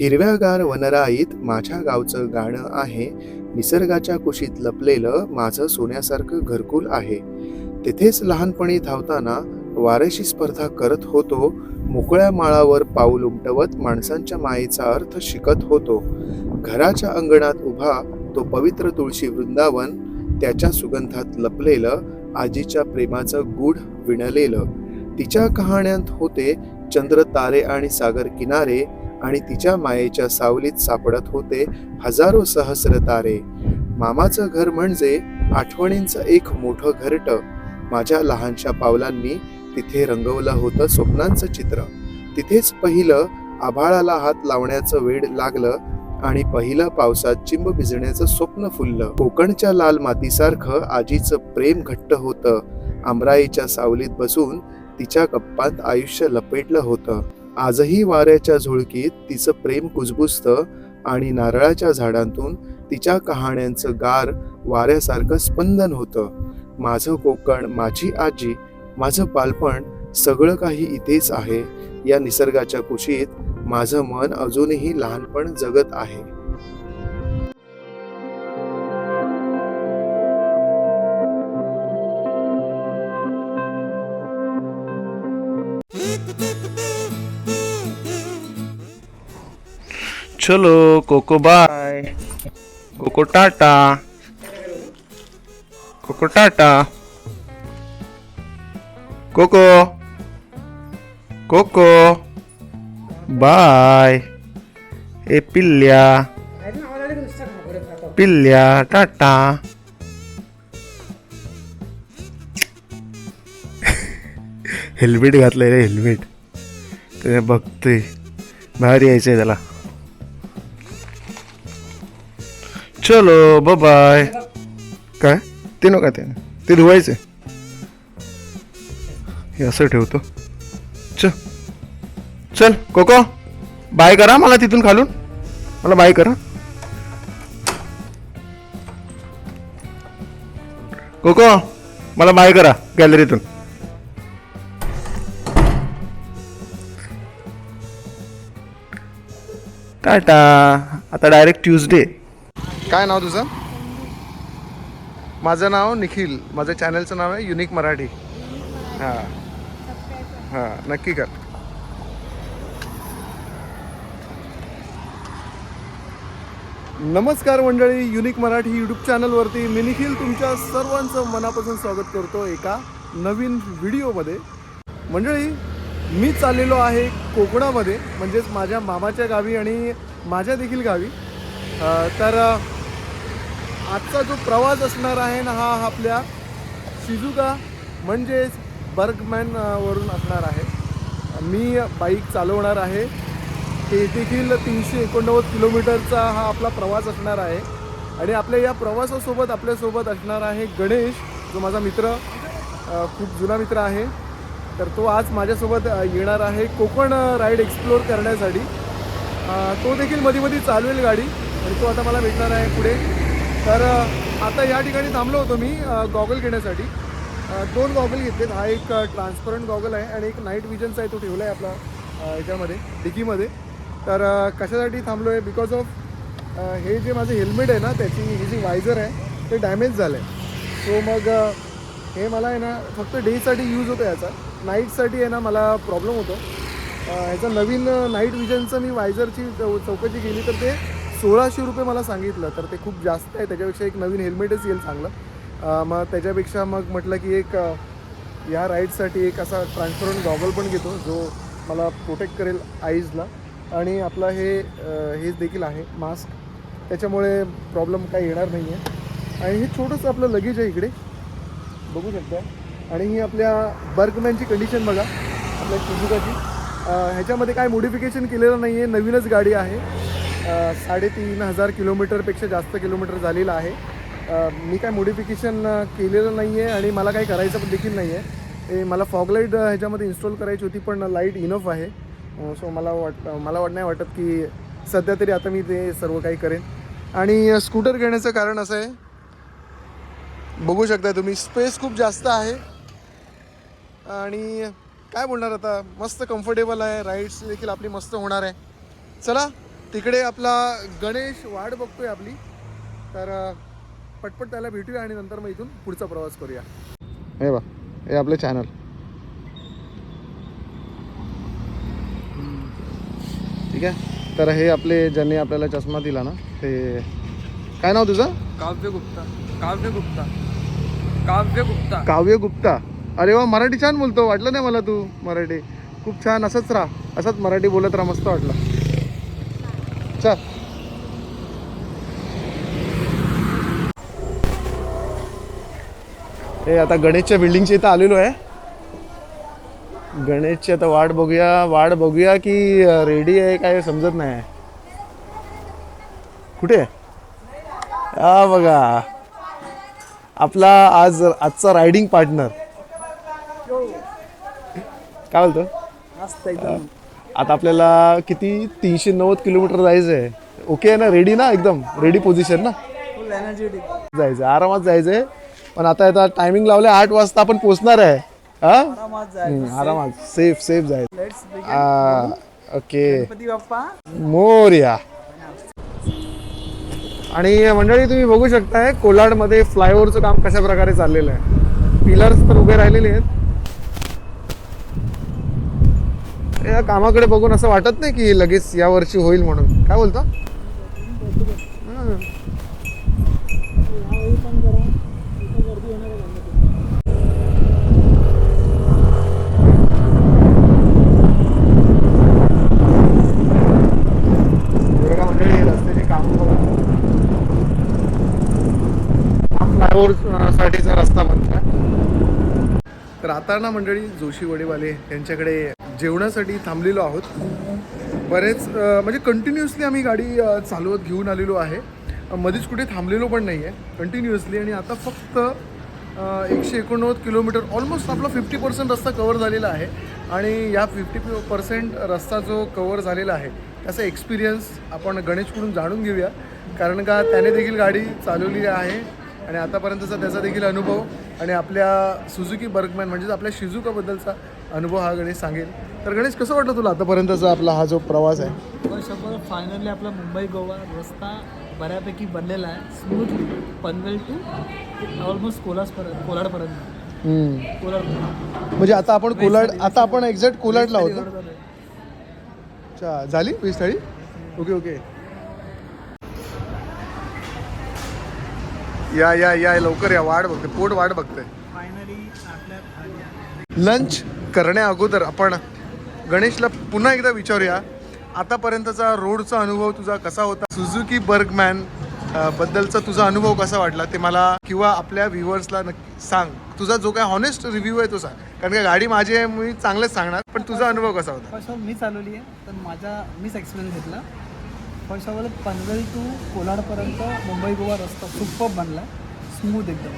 हिरव्यागार वनराईत माझ्या गावचं गाणं आहे. निसर्गाच्या कुशीत लपलेलं माझं सोन्यासारखं घरकुल आहे. तिथेच लहानपणी धावताना वाऱ्याशी स्पर्धा करत होतो. मोकळ्या माळावर पाऊल उमटवत माणसांच्या मायेचा अर्थ शिकत होतो. घराच्या अंगणात उभा तो पवित्र तुळशी वृंदावन त्याच्या सुगंधात लपलेलं आजीच्या प्रेमाचं गूढ विणलेलं. तिच्या कहाण्यांत होते चंद्र तारे आणि सागर किनारे आणि तिच्या मायेच्या सावलीत सापडत होते हजारो सहस्र तारे. मामाचं घर म्हणजे आठवणींचं एक मोठं घरट. माझ्या लहानशा पावलांनी तिथे रंगवलं होतं स्वप्नांचं चित्र. तिथेच पहिलं आभाळाला हात लावण्याचं वेड लागलं आणि पहिलं पावसात चिंब भिजण्याचं स्वप्न फुललं. कोकणच्या लाल मातीसारखं आजीचं प्रेम घट्ट होतं. आमराईच्या सावलीत बसून तिच्या गप्पात आयुष्य लपेटलं होतं. आजही वाऱ्याच्या झुळकीत तिचं प्रेम कुजबुजतं आणि नारळाच्या झाडांतून तिच्या कहाण्यांचं गार वाऱ्यासारखं स्पंदन होतं. माझं कोकण माझी आजी माझं बालपण सगळं काही इथेच आहे. या निसर्गाच्या कुशीत माझं मन अजूनही लहानपण जगत आहे. चलो Coco bye. Coco tata. Coco tata. Coco. Coco. Bye. ए पिल्ल्या. पिल्ल्या टाटा. हेल्मेट घातलंय रे हेल्मेट. ते बघतोय. बाहेर यायचंय त्याला. चलो ब बाय काय? ते नका ते. ते धुवायचे. हे असं ठेवतो. च चल कोको. बाय करा मला तिथून खालून. मला बाय करा. कोको मला बाय करा गॅलरीतून. टाटा. आता डायरेक्ट ट्यूजडे काय नाव तुझं? माझं नाव निखिल. माझं चॅनलचं नाव आहे युनिक मराठी. हां. हां नक्की कर. नमस्कार मंडळी युनिक मराठी यूट्यूब चॅनलवरती. मी निखिल तुमच्या सर्वांचं मनापासून स्वागत करतो एका नवीन व्हिडिओमध्ये. मंडळी मी चाललेलो आहे कोकणामध्ये म्हणजेच माझ्या मामाच्या गावी आणि माझ्या देखील गावी. तर आजचा जो प्रवास असणार आहे ना हा आपल्या शिजुका म्हणजेच बर्गमॅनवरून असणार आहे. मी बाईक चालवणार आहे. ते देखील तीनशे एकोणनव्वद किलोमीटरचा हा आपला प्रवास असणार आहे. आणि आपल्या या प्रवासासोबत आपल्यासोबत असणार आहे गणेश जो माझा मित्र खूप जुना मित्र आहे. तर तो आज माझ्यासोबत येणार आहे कोकण राईड एक्सप्लोअर करण्यासाठी. तो देखील मध्ये मध्ये चालवेल गाडी. आणि तो आता मला भेटणार आहे पुढे. तर आता या ठिकाणी थांबलो होतो मी गॉगल घेण्यासाठी. दोन गॉगल घेतलेत. हा एक ट्रान्सपरंट गॉगल आहे आणि एक नाईट विजनचा आहे तो ठेवला आहे आपला याच्यामध्ये डिकीमध्ये तर कशासाठी थांबलो आहे बिकॉज ऑफ हे जे माझं हेल्मेट आहे ना त्याची ही जी वायझर आहे ते डॅमेज झालं आहे सो मग हे मला आहे ना फक्त डेसाठी यूज होतं याचा. नाईटसाठी आहे ना मला प्रॉब्लेम होतो. ह्याचा ह्याचं नवीन नाईट विजनचं मी वायझरची चौ चौकशी केली तर ते सोळाशे रुपये मला सांगितलं तर ते खूप जास्त आहे. त्याच्यापेक्षा एक नवीन हेल्मेटच येईल चांगलं. मग त्याच्यापेक्षा मग म्हटलं की एक या राईडसाठी एक असा ट्रान्सपरंट गॉगल पण घेतो जो मला प्रोटेक्ट करेल आईजला आणि आपला हे हे देखील आहे मास्क त्याच्यामुळे प्रॉब्लेम काही येणार नाही आहे आणि हे छोटंसं आपलं लगेज आहे इकडे. बघू शकता. आणि ही आपल्या बर्गमॅनची कंडिशन बघा आपल्या सुझुकाची ह्याच्यामध्ये काय मोडिफिकेशन केलेलं नाही आहे नवीनच गाडी आहे. साडेतीन हजार किलोमीटरपेक्षा जास्त किलोमीटर झालेलं आहे. मी काय मोडिफिकेशन केलेलं नाही आहे आणि मला काही करायचं पण देखील नाही आहे ते मला फॉगलाईट ह्याच्यामध्ये इन्स्टॉल करायची होती पण लाइट इनफ आहे. सो मला वाट मला वाट नाही वाटत की सध्या तरी आता मी ते सर्व काही करेन. आणि स्कूटर घेण्याचं कारण असं आहे बघू शकता तुम्ही स्पेस खूप जास्त आहे. आणि काय बोलणार आता मस्त कम्फर्टेबल आहे राईड्स देखील आपली मस्त होणार आहे. चला तिकडे आपला गणेश वाट बघतोय आपली. तर पटपट त्याला भेटूया आणि नंतर मग इथून पुढचा प्रवास करूया. हे बा हे आपलं चॅनल ठीक आहे? तर हे आपले ज्यांनी आपल्याला चष्मा दिला ना ते काय नाव तुझं? काव्य गुप्ता. काव्य गुप्ता. काव्य गुप्ता. काव्य गुप्ता. अरे वा मराठी छान बोलतो. वाटलं नाही मला तू मराठी. खूप छान असंच राहा. असंच मराठी बोलत राहा मस्त वाटलं. चल. हे आता गणेशच्या बिल्डिंगच्या इथं आलेलो आहे. गणेशची आता वाट बघूया वाट बघूया की रेडी आहे काय समजत नाही. कुठे? आहे? हा बघा. आपला आज आजचा रायडिंग पार्टनर काय बोलतो? आता आपल्याला किती? तीनशे नव्वद किलोमीटर जायचं आहे ओके आहे ना? रेडी ना एकदम? रेडी पोझिशन ना? जायचं आरामात जायचंय. पण आता आता टायमिंग लावले आठ वाजता आपण पोहोचणार आहे. हा? आरामात सेफ सेफ जायचं. ओके मोर्या. आणि मंडळी तुम्ही बघू शकताय कोलाडमध्ये फ्लायओव्हरचं काम कशा प्रकारे चाललेलं आहे? पिलर्स तर उभे राहिलेले आहेत. या कामाकडे बघून असं वाटत नाही की लगेच या वर्षी होईल म्हणून. काय बोलतो? रस्त्याचे काम साठीचा रस्ता बनतोय तर आता ना मंडळी जोशी वडेवाले यांच्याकडे जेवणासाठी थांबलेलो आहोत. बरेच म्हणजे कंटिन्युअसली आम्ही गाडी चालवत घेऊन आलेलो आहे. मध्येच कुठे थांबलेलो पण नाही आहे कंटिन्युअसली आणि आता फक्त एकशे एकोणनव्वद किलोमीटर ऑलमोस्ट आपला फिफ्टी पर्सेंट रस्ता कवर झालेला आहे. आणि या फिफ्टी पर्सेंट रस्ता जो कवर झालेला आहे त्याचा एक्सपिरियन्स आपण गणेशकडून जाणून घेऊया. कारण का त्याने देखील गाडी चालवली आहे. आणि आतापर्यंतचा त्याचा देखील अनुभव आणि आपल्या सुझुकी बर्गमॅन म्हणजेच आपल्या शिजुकाबद्दलचा अनुभव हा गणेश सांगेल. तर गणेश कसं वाटलं तुला आतापर्यंतचा आपला हा जो प्रवास आहे? ऑल फायनली आपला मुंबई गोवा रस्ता बऱ्यापैकी बनलेला आहे. स्मूथली पनवेल टू ऑलमोस्ट कोलासपर्यंत कोलाडपर्यंत. हम्म. कोलाड. म्हणजे आता आपण कोलाड आता आपण एक्झॅक्ट कोलाडला होतो? अच्छा झाली वीस थाळी ओके ओके. या या या लवकर या वाट बघते पोट वाट बघते. लंच करण्या अगोदर आपण गणेशला पुन्हा एकदा विचारूया. आतापर्यंतचा रोडचा अनुभव तुझा कसा होता? सुझुकी बर्गमॅन बद्दलचा तुझा अनुभव कसा वाटला? ते मला किंवा आपल्या व्ह्युअर्सला नक्की सांग. तुझा जो काय हॉनेस्ट रिव्ह्यू आहे तो सांग. कारण का गाडी माझी आहे मी चांगलंच सांगणार पण तुझा अनुभव कसा होता? मी चालवली आहे तर माझा मीच एक्सपिरियन्स घेतला. First of all Panvel to कोलाडपर्यंत Mumbai Goa रस्ता सुपर बनला. स्मूथ एकदम.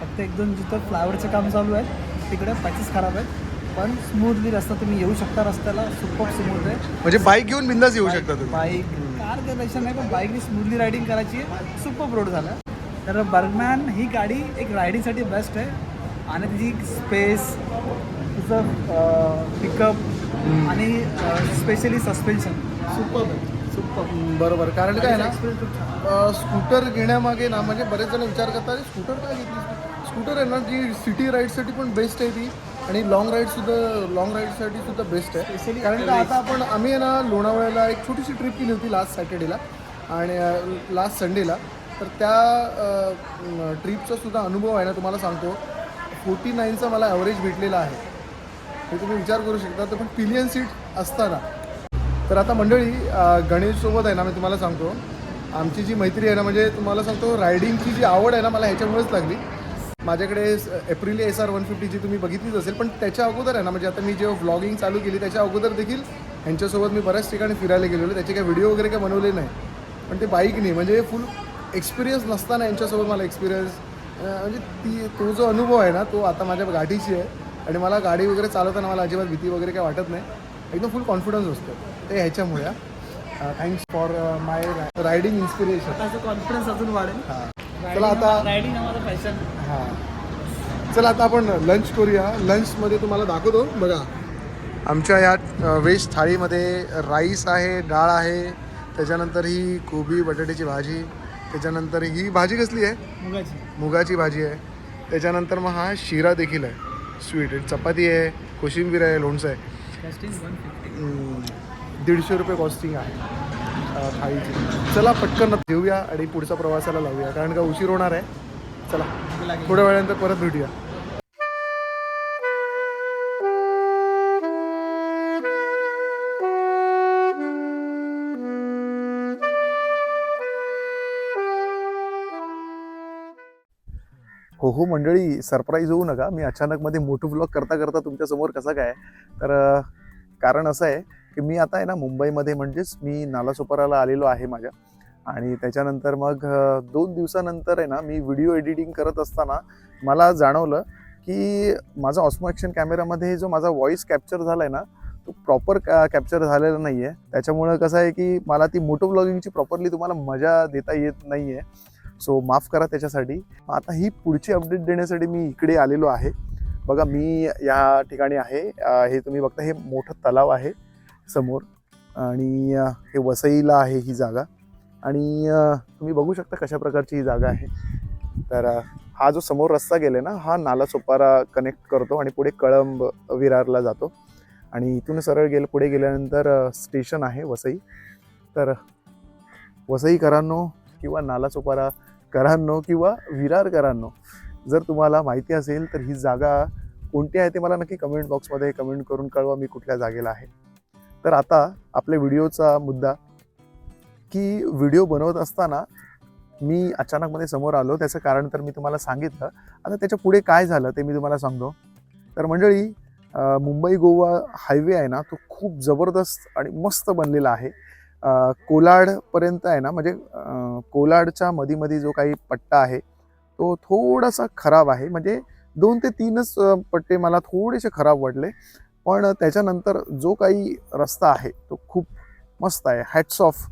फक्त एकदम जिथं फ्लायओव्हरचं काम चालू आहे तिकडे पॅचेस खराब आहेत. पण स्मूथली रस्ता तुम्ही येऊ शकता रस्त्याला सुपर स्मूथ आहे. म्हणजे बाईक घेऊन बिंदास येऊ शकता तुम्ही. बाईक कारपेक्षा नाही पण बाईकने स्मूथली रायडिंग करायची आहे. सुपर रोड झाला. तर बर्गमॅन ही गाडी एक रायडिंगसाठी बेस्ट आहे. आणि तिची स्पेस तिचं पिकअप आणि स्पेशली सस्पेन्शन सुपर बरोबर. कारण काय ना स्कूटर घेण्यामागे ना म्हणजे बरेच जण विचार करतात "अरे, स्कूटर काय घेतली? स्कूटर आहे ना जी सिटी राईडसाठी पण बेस्ट आहे ती आणि लॉंग राईड सुद्धा लॉंग राईडसाठी सुद्धा बेस्ट आहे. कारण का आता आपण आम्ही आहे ना लोणावळ्याला एक छोटीशी ट्रिप केली होती लास्ट सॅटर्डेला आणि लास्ट संडेला तर त्या ट्रिपचा सुद्धा अनुभव आहे ना तुम्हाला सांगतो. फोर्टी नाईनचा मला ॲव्हरेज भेटलेला आहे. हे तुम्ही विचार करू शकता तर पण पिलियन सीट असताना. तर आता मंडळी गणेशसोबत आहे ना मी तुम्हाला सांगतो. आमची जी मैत्री आहे ना म्हणजे तुम्हाला सांगतो रायडिंगची जी आवड आहे ना मला ह्याच्यामुळेच लागली. माझ्याकडे Aprilia S R one fifty जी तुम्ही बघितलीच असेल पण त्याच्या अगोदर आहे ना म्हणजे आता मी जेव्हा व्लॉगिंग चालू केली त्याच्या अगोदर देखील ह्यांच्यासोबत मी बऱ्याच ठिकाणी फिरायला गेलेलो त्याचे काही व्हिडिओ वगैरे काही बनवले नाही. पण ते बाईकने म्हणजे फुल एक्सपिरियन्स नसताना यांच्यासोबत मला एक्सपिरियन्स म्हणजे ती तो जो अनुभव आहे ना तो आता माझ्या गाडीची आहे. आणि मला गाडी वगैरे चालवताना मला अजिबात भीती वगैरे काय वाटत नाही. एकदम फुल कॉन्फिडन्स असतो. ते ह्याच्यामुळे thanks for my riding inspiration त्याचा कॉन्फिडन्स अजून वाढेल. हां. चला आता रायडिंग हा पॅशन हां चला आता आपण लंच करूया. लंचमध्ये तुम्हाला दाखवतो. बघा. आमच्या या व्हेज थाळीमध्ये राईस आहे डाळ आहे. त्याच्यानंतर ही कोबी बटाट्याची भाजी. त्याच्यानंतर ही भाजी कसली आहे? मुगाची. मुगाची भाजी आहे. त्याच्यानंतर मग हा शिरा देखील आहे. स्वीट चपाती आहे कोशिंबीर आहे लोणचं आहे. दीडशे रुपये कॉस्टिंग आहे. थाळीची. चला पटकन घेऊया आणि पुढच्या प्रवासाला लावूया. कारण का उशीर होणार आहे. चला थोड्या वेळानंतर परत भेटूया. हो हो मंडळी सरप्राईज होऊ नका. मी अचानकमध्ये मोठं ब्लॉग करता करता तुमच्यासमोर कसा काय तर कारण असं आहे की मी आता आहे ना मुंबईमध्ये म्हणजेच मी नालासोपाराला आलेलो आहे माझ्या. आणि त्याच्यानंतर मग दोन दिवसानंतर आहे ना मी व्हिडिओ एडिटिंग करत असताना मला जाणवलं की माझा ऑस्मो ॲक्शन कॅमेरामध्ये जो माझा व्हॉइस कॅप्चर झाला आहे ना तो प्रॉपर कॅप्चर झालेला नाही आहे त्याच्यामुळं कसं आहे की मला ती मोटो ब्लॉगिंगची प्रॉपरली तुम्हाला मजा देता येत नाही आहे सो माफ करा त्याच्यासाठी. आता ही पुढची अपडेट देण्यासाठी मी इकडे आलेलो आहे. बघा मी या ठिकाणी आहे. हे तुम्ही बघता हे मोठं तलाव आहे. समोर. आणि हे वसईला आहे ही जागा. आणि तुम्ही बघू शकता कशा प्रकारची ही जागा आहे. तर हा जो समोर रस्ता गेला ना हा नाला सोपारा कनेक्ट करतो आणि पुढे कळंब विरारला जातो. आणि इथून सरळ गेलं पुढे गेल्यानंतर स्टेशन आहे वसई. तर वसईकरांनो किंवा नालासोपारा करांनो किंवा विरारकरांनो जर तुम्हाला माहिती असेल तर ही जागा कोणती आहे ते मला नक्की कमेंट बॉक्समध्ये कमेंट करून कळवा मी कुठल्या जागेला आहे. तर आता आपल्या व्हिडिओचा मुद्दा की व्हिडिओ बनवत असताना मी अचानकमध्ये समोर आलो त्याचं कारण तर मी तुम्हाला सांगितलं. आता त्याच्या पुढे काय झालं ते मी तुम्हाला सांगतो. तर मंडळी मुंबई गोवा हायवे आहे ना तो खूप जबरदस्त आणि मस्त बनलेला आहे. कोलाडपर्यंत आहे ना म्हणजे कोलाडच्या मधीमध्ये जो काही पट्टा आहे तो थोडासा खराब आहे. म्हणजे दोन ते तीनच पट्टे मला थोडेसे खराब वाटले. पण त्याच्यानंतर जो काही रस्ता आहे तो खूप मस्त आहे. Hats off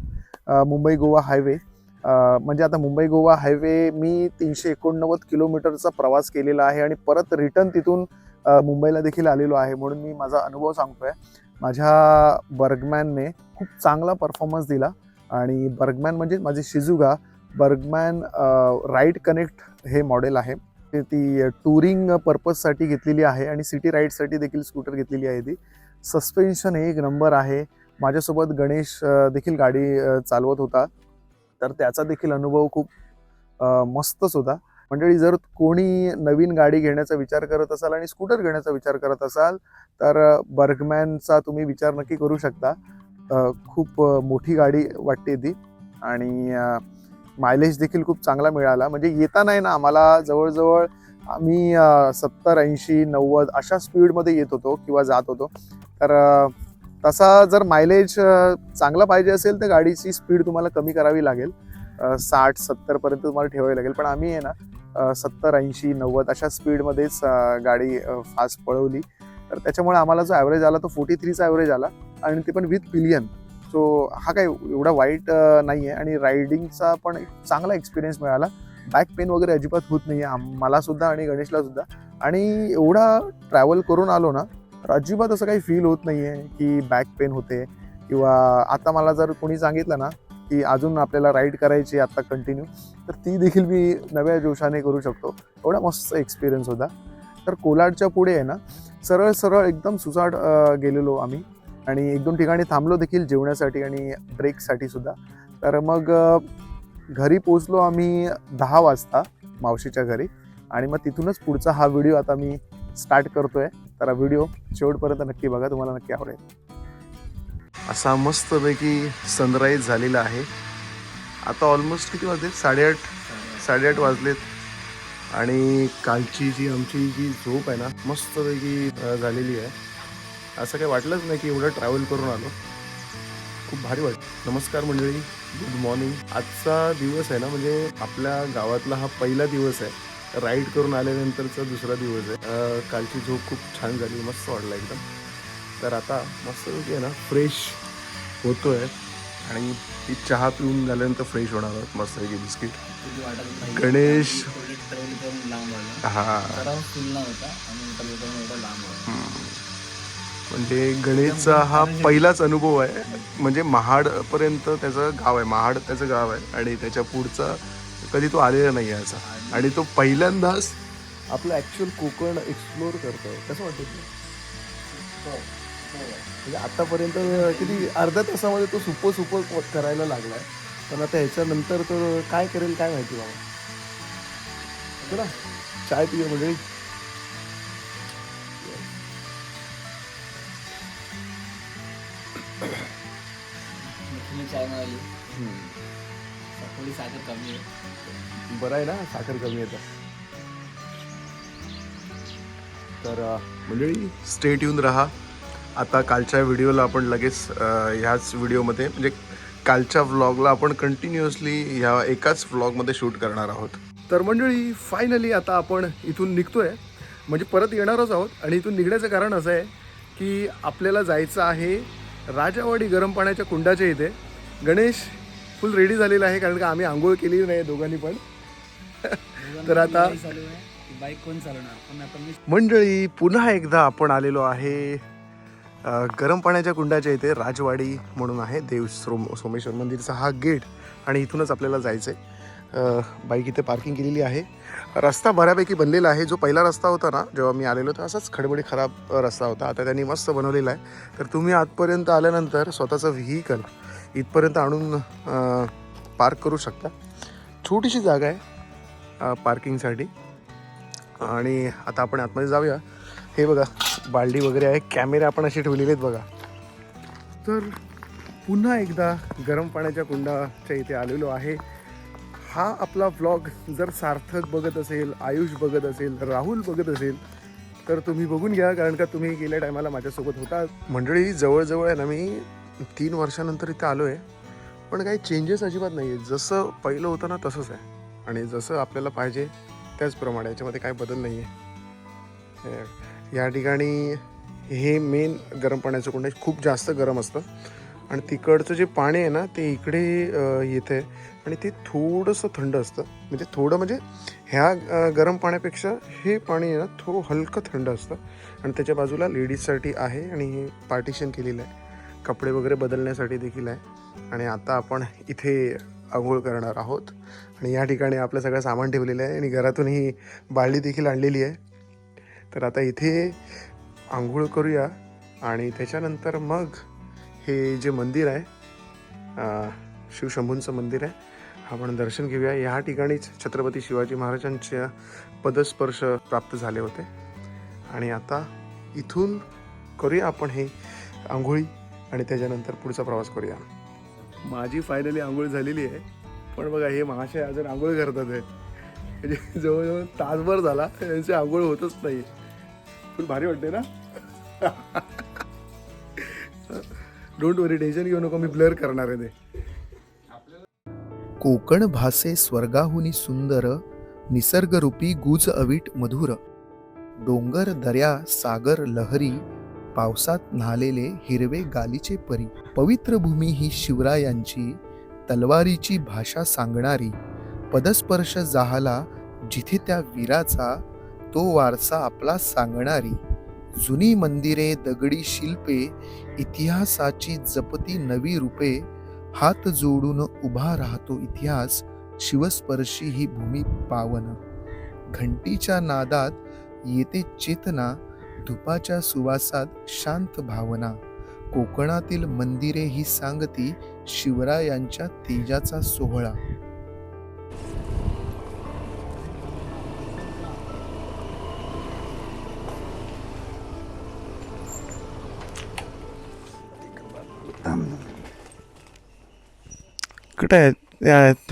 Mumbai Goa highway म्हणजे आता मुंबई गोवा हायवे मी तीनशे एकोणनव्वद किलोमीटरचा प्रवास केलेला आहे आणि परत रिटर्न तिथून मुंबईला देखील आलेलो आहे म्हणून मी माझा अनुभव सांगतोय. माझ्या बर्गमॅनने खूप चांगला परफॉर्मन्स दिला आणि बर्गमॅन म्हणजे माझी शिजुगा. बर्गमॅन राईट कनेक्ट हे मॉडेल आहे. ती टुरिंग पर्पजसाठी घेतलेली आहे आणि सिटी राईडसाठी देखील स्कूटर घेतलेली आहे ती. सस्पेन्शन एक नंबर आहे. माझ्यासोबत गणेश देखील गाडी चालवत होता. तर त्याचा देखील अनुभव खूप मस्तच होता. मंडळी जर कोणी नवीन गाडी घेण्याचा विचार करत असाल आणि स्कूटर घेण्याचा विचार करत असाल तर बर्गमॅनचा तुम्ही विचार नक्की करू शकता. खूप मोठी गाडी वाटते ती. आणि मायलेज देखील खूप चांगला मिळाला. म्हणजे येताना ना आम्हाला जवळजवळ आम्ही सत्तर ऐंशी नव्वद अशा स्पीडमध्ये येत होतो किंवा जात होतो. तर तसा जर मायलेज चांगला पाहिजे असेल तर गाडीची स्पीड तुम्हाला कमी करावी लागेल. साठ सत्तरपर्यंत तुम्हाला ठेवावी लागेल. पण आम्ही आहे ना सत्तर ऐंशी नव्वद अशा स्पीडमध्येच गाडी फास्ट पळवली. तर त्याच्यामुळे आम्हाला जो ॲव्हरेज आला तो फोर्टी थ्रीचा ॲव्हरेज आला. आणि ते पण विथ पिलियन सो हा काही एवढा वाईट नाही आहे आणि रायडिंगचा पण एक चांगला एक्सपिरियन्स मिळाला. बॅक पेन वगैरे अजिबात होत नाही आहे मला सुद्धा आणि गणेशला सुद्धा. आणि एवढा ट्रॅव्हल करून आलो ना तर अजिबात असं काही फील होत नाही आहे की बॅक पेन होते. किंवा आता मला जर कोणी सांगितलं ना की अजून आपल्याला राईड करायची आत्ता कंटिन्यू तर ती देखील मी नव्या जोशाने करू शकतो. एवढा मस्त एक्सपिरियन्स होता. तर कोलाडच्या पुढे आहे ना सरळ सरळ एकदम सुसाट गेलेलो आम्ही. आणि एक दोन ठिकाणी थांबलो देखील जेवण्यासाठी आणि ब्रेकसाठी सुद्धा. तर मग घरी पोचलो आम्ही दहा वाजता मावशीच्या घरी. आणि मग तिथूनच पुढचा हा व्हिडिओ आता मी स्टार्ट करतोय. तर हा व्हिडिओ शेवटपर्यंत नक्की बघा तुम्हाला नक्की आवडेल. असा मस्तपैकी सनराईज झालेला आहे. आता ऑलमोस्ट किती वाजले? साडेआठ साडेआठ वाजलेत. आणि कालची जी आमची जी झोप आहे ना मस्तपैकी झालेली आहे. असं काही वाटलंच नाही की एवढं ट्रॅव्हल करून आलो. खूप भारी वाटतं नमस्कार मंडळी. गुड मॉर्निंग आजचा दिवस आहे ना म्हणजे आपल्या गावातला हा पहिला दिवस आहे. राईड करून आल्यानंतरचा दुसरा दिवस आहे. कालची झोप खूप छान झाली मस्त वाटला एकदम. तर आता मस्तपैकी आहे ना फ्रेश होतोय. आणि ती चहा पिऊन झाल्यानंतर फ्रेश होणार आहोत मस्तपैकी बिस्किट. गणेश. हा. म्हणजे गणेशचा हा पहिलाच अनुभव आहे. म्हणजे महाडपर्यंत त्याचं गाव आहे. महाड त्याचं गाव आहे. आणि त्याच्या पुढचा कधी तो आलेला नाही आहे असा. आणि तो पहिल्यांदाच आपलं ॲक्च्युअल कोकण एक्सप्लोअर करतो. कसं वाटतं म्हणजे आतापर्यंत किती अर्ध्या तासामध्ये तो सुपर सुपर करायला लागलाय. पण आता ह्याच्यानंतर तो काय करेल काय माहिती बाबा. ना चाय पिऊया म्हणजे मिळाली थोडी साखर कमी आहे. बरं आहे ना साखर कमी येतं तर. मंडळी स्टेट येऊन राहा. आता कालच्या व्हिडिओला आपण लगेच ह्याच व्हिडिओमध्ये म्हणजे कालच्या व्लॉगला आपण कंटिन्युअसली ह्या एकाच व्लॉगमध्ये शूट करणार आहोत. तर मंडळी फायनली आता आपण इथून निघतोय. म्हणजे परत येणारच आहोत. आणि इथून निघण्याचं कारण असं आहे की आपल्याला जायचं आहे राजावाडी गरम पाण्याच्या कुंडाच्या इथे. गणेश फुल रेडी झालेला आहे कारण का आम्ही आंघोळ केली नाही दोघांनी पण. तर आता बाईक कोण चालवणार? मंडळी पुन्हा एकदा आपण आलेलो आहे गरम पाण्याच्या कुंडाच्या इथे राजवाडी म्हणून आहे देव सोम सोमेश्वर मंदिरचा हा गेट आणि इथूनच आपल्याला जायचं आहे बाईक इथे पार्किंग केलेली आहे. रस्ता बऱ्यापैकी बनलेला आहे. जो पहिला रस्ता होता ना जेव्हा मी आलेलो तर असाच खडबडी खराब रस्ता होता. आता त्यांनी मस्त बनवलेला आहे. तर तुम्ही आतपर्यंत आल्यानंतर स्वतःचं व्हेकल इथपर्यंत आणून पार्क करू शकता. छोटीशी जागा आहे पार्किंगसाठी. आणि आता आपण आतमध्ये जाऊया. हे बघा बालडी वगैरे आहे. कॅमेरे आपण असे ठेवलेले आहेत बघा. तर पुन्हा एकदा गरम पाण्याच्या कुंडाच्या इथे आलेलो आहे. हा आपला व्लॉग जर सार्थक बघत असेल आयुष बघत असेल राहुल बघत असेल तर तुम्ही बघून घ्या. कारण का तुम्ही गेल्या टायमाला माझ्यासोबत होता मंडळी जवळजवळ आहे ना मी तीन वर्षानंतर इथे आलो आहे पण काही चेंजेस अजिबात नाही आहे जसं पहिलं होतं ना तसंच आहे. आणि जसं आपल्याला पाहिजे त्याचप्रमाणे याच्यामध्ये काही बदल नाही आहे या ठिकाणी हे मेन गरम पाण्याचं कुंड आहे. खूप जास्त गरम असतं. आणि तिकडचं जे पाणी आहे ना ते इकडे येतं आहे आणि ते थोडंसं थंड असतं. म्हणजे थोडं म्हणजे ह्या गरम पाण्यापेक्षा हे पाणी आहे ना थोडं हलकं थंड असतं. आणि त्याच्या बाजूला लेडीजसाठी आहे आणि हे पार्टिशन केलेलं आहे. कपडे वगैरे बदलण्यासाठी देखील आहे. आणि आता आपण इथे आंघोळ करणार आहोत. आणि या ठिकाणी आपलं सगळं सामान ठेवलेलं आहे आणि घरातून ही बाळली देखील आणलेली आहे. तर आता इथे आंघोळ करूया आणि त्याच्यानंतर मग हे जे मंदिर आहे शिवशंभूंचं मंदिर आहे आपण दर्शन घेऊया. या ठिकाणीच छत्रपती शिवाजी महाराजांच्या पदस्पर्श प्राप्त झाले होते. आणि आता इथून करूया आपण हे आंघोळी. आणि त्याच्यानंतर पुढचा प्रवास करूया. माझी फायनली आंघोळ झालेली आहे. पण बघा हे महाशय अजून आंघोळ करतात आहे म्हणजे जवळजवळ तासभर झाला त्यांची आंघोळ होतच नाही. पण भारी वाटते ना? डोंट वरी टेन्शन घेऊ नको मी ब्लर करणार आहे ते. कोकण भासे स्वर्गाहुनी सुंदर निसर्गरूपी गुज अवीट मधुर. डोंगर दर्या सागर लहरी पावसात न्हालेले हिरवे गालीचे परी. पवित्र भूमी ही शिवरायांची तलवारीची भाषा सांगणारी. पदस्पर्श जाहला जिथे त्या वीराचा तो वारसा आपला सांगणारी. जुनी मंदिरे दगडी शिल्पे इतिहासाची जपती नवी रूपे. हात जोडून उभा राहतो इतिहास शिवस्पर्शी ही भूमी पावन. घंटीच्या नादात येते चेतना धुपाच्या सुवासात शांत भावना. कोकणातील मंदिरे ही सांगती शिवरायांच्या तेजाचा सोहळा. कुठं आहे?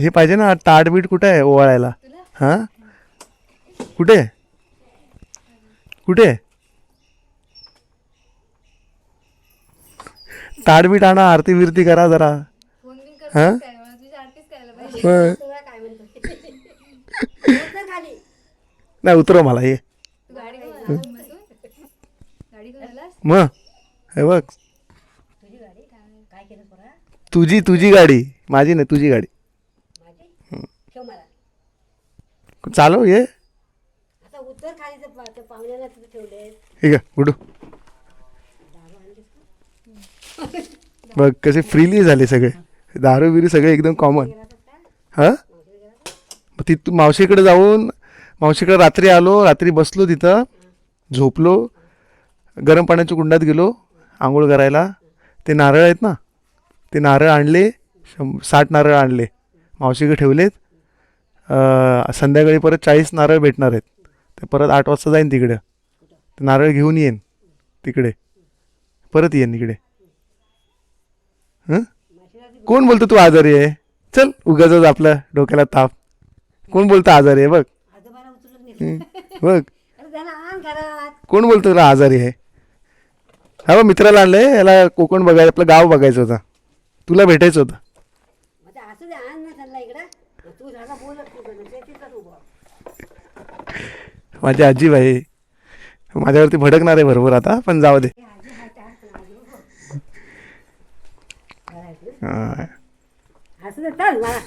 हे पाहिजे ना ताडबीट कुठं आहे ओवाळायला? हां? कुठे? आहे? कुठे? ताडबीट आणा आरती बिरती करा जरा. हा? नाही उतरव मला ये. मग हे बघ. तुझी तुझी तुझी गाडी. माझी नाही तुझी गाडी. चालव ये. ठीक आहे गुडू बघ कसे फ्रीली झाले सगळे. दारू बिरू सगळे एकदम कॉमन हां? मग तिथून मावशीकडे जाऊन मावशीकडे रात्री आलो रात्री बसलो तिथं झोपलो गरम पाण्याच्या कुंडात गेलो आंघोळ करायला. ते नारळ आहेत ना ते नारळ आणले शं साठ नारळ आणले मावशीकडे ठेवलेत. संध्याकाळी परत चाळीस नारळ भेटणार आहेत. ते परत आठ वाजता जाईन तिकडे. ते नारळ घेऊन येईन तिकडे. परत येईन इकडे. हं? कोण बोलतो तू आजारी आहे? चल उगाच आपलं डोक्याला ताप. कोण बोलतो आजारी आहे? बघ. बघ. कोण बोलतो तुला आजारी आहे? हा बघ मित्राला आणलंय. याला कोकण बघायचं आपलं गाव बघायचं होतं. तुला भेटायचं होतं. माझी आजी बाई माझ्यावरती भडकणार आहे भरपूर आता पण जाऊ दे. हा. असू दे मला